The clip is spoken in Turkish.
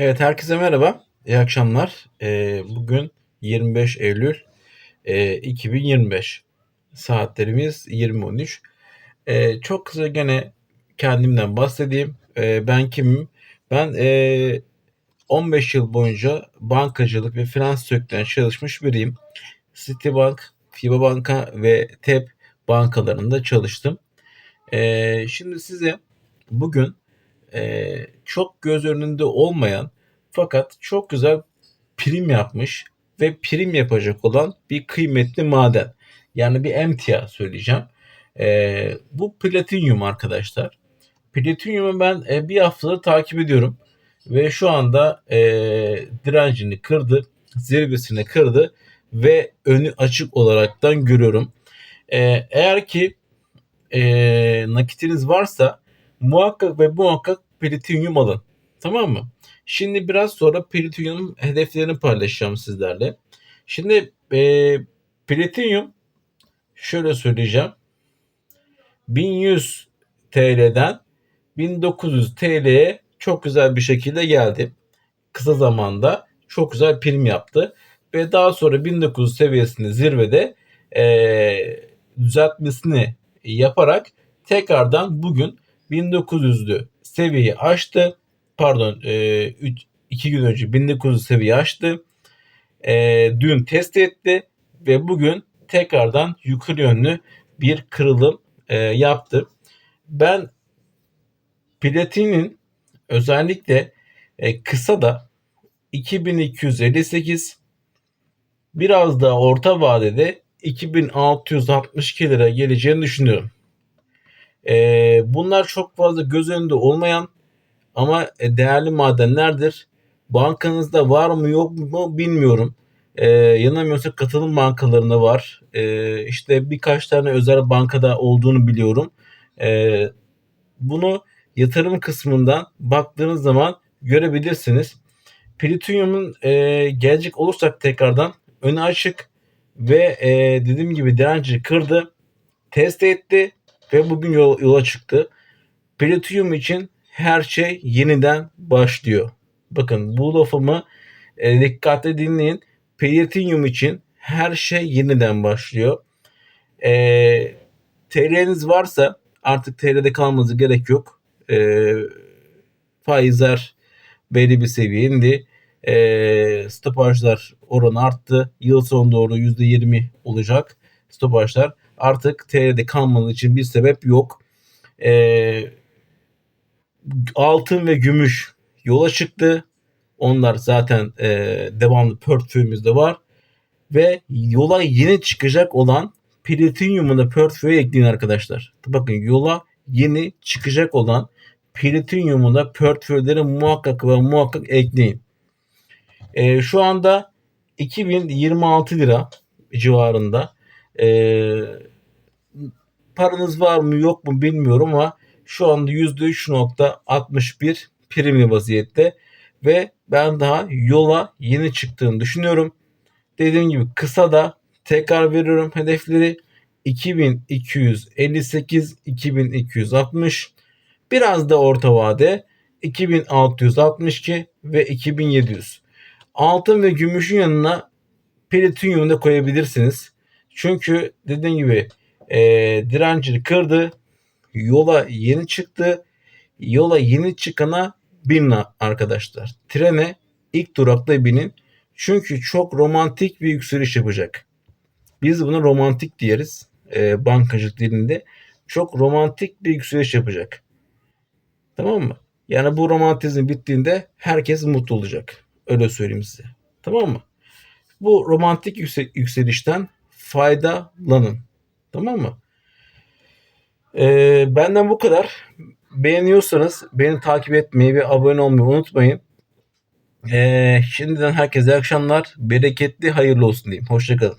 Evet, herkese merhaba. İyi akşamlar. Eee, bugün 25 Eylül eee, 2025. Saatlerimiz 20.13. Eee, çok kısa gene kendimden bahsedeyim. Eee, ben kimim? Ben eee, 15 yıl boyunca bankacılık ve finans sektöründe çalışmış biriyim. Citibank, FIBA Banka ve TEP bankalarında çalıştım. Eee, şimdi size bugün eee, çok göz önünde olmayan fakat çok güzel prim yapmış ve prim yapacak olan bir kıymetli maden. Yani bir emtia söyleyeceğim. Eee, bu platinyum arkadaşlar. Platinyumu ben e, bir haftadır takip ediyorum. Ve şu anda e, direncini kırdı. Zirvesini kırdı. Ve önü açık olaraktan görüyorum. E, eğer ki e, nakitiniz varsa muhakkak ve muhakkak platinyum alın. Tamam mı? Şimdi biraz sonra platinyum hedeflerini paylaşacağım sizlerle. Şimdi e, platinyum şöyle söyleyeceğim. 1100 TL'den 1900 TL'ye çok güzel bir şekilde geldi. Kısa zamanda çok güzel prim yaptı. Ve daha sonra 1900 seviyesinde zirvede e, düzeltmesini yaparak tekrardan bugün 1900'lü seviyeyi aştı. Pardon 2 e, gün önce 1900 seviye aştı. E, dün test etti ve bugün tekrardan yukarı yönlü bir kırılım e, yaptı. Ben platinin özellikle kısa da 2258 biraz da orta vadede 2662 lira geleceğini düşünüyorum. E, bunlar çok fazla göz önünde olmayan ama e, değerli madenlerdir. Bankanızda var mı yok mu bilmiyorum. E, yanılmıyorsa katılım bankalarında var. E, işte birkaç tane özel bankada olduğunu biliyorum. E, bunu yatırım kısmından baktığınız zaman görebilirsiniz. Plütonyumun e, gelecek olursak tekrardan önü açık ve e, dediğim gibi direnci kırdı, test etti ve bugün yol, yola çıktı. Plütonyum için her şey yeniden başlıyor. Bakın bu lafımı e, dikkatle dinleyin. Plütonyum için her şey yeniden başlıyor. E, TL'niz varsa artık TL'de kalmanıza gerek yok. E, faizler belli bir seviye indi. E, stopajlar oranı arttı. Yıl sonu doğru %20 olacak stopajlar. Artık TL'de kalmanız için bir sebep yok. E, altın ve gümüş yola çıktı. Onlar zaten e, devamlı portföyümüzde var. Ve yola yeni çıkacak olan platinyumu da portföye ekleyin arkadaşlar. Bakın yola yeni çıkacak olan platinyumu da portföyleri muhakkak ve muhakkak ekleyin. E, şu anda 2026 lira civarında. E, paranız var mı yok mu bilmiyorum ama şu anda %3.61 primli vaziyette ve ben daha yola yeni çıktığını düşünüyorum. Dediğim gibi kısa da tekrar veriyorum hedefleri 2258 2260 biraz da orta vade 2662 ve 2700. Altın ve gümüşün yanına platinyum da koyabilirsiniz. Çünkü dediğim gibi e, direncini kırdı yola yeni çıktı. Yola yeni çıkana binin arkadaşlar. Trene ilk durakta binin. Çünkü çok romantik bir yükseliş yapacak. Biz buna romantik diyeriz e, bankacılık dilinde. Çok romantik bir yükseliş yapacak. Tamam mı? Yani bu romantizm bittiğinde herkes mutlu olacak. Öyle söyleyeyim size. Tamam mı? Bu romantik yükselişten faydalanın. Tamam mı? Ee, benden bu kadar. Beğeniyorsanız beni takip etmeyi ve abone olmayı unutmayın. Ee, şimdiden herkese akşamlar. Bereketli, hayırlı olsun diyeyim. Hoşçakalın.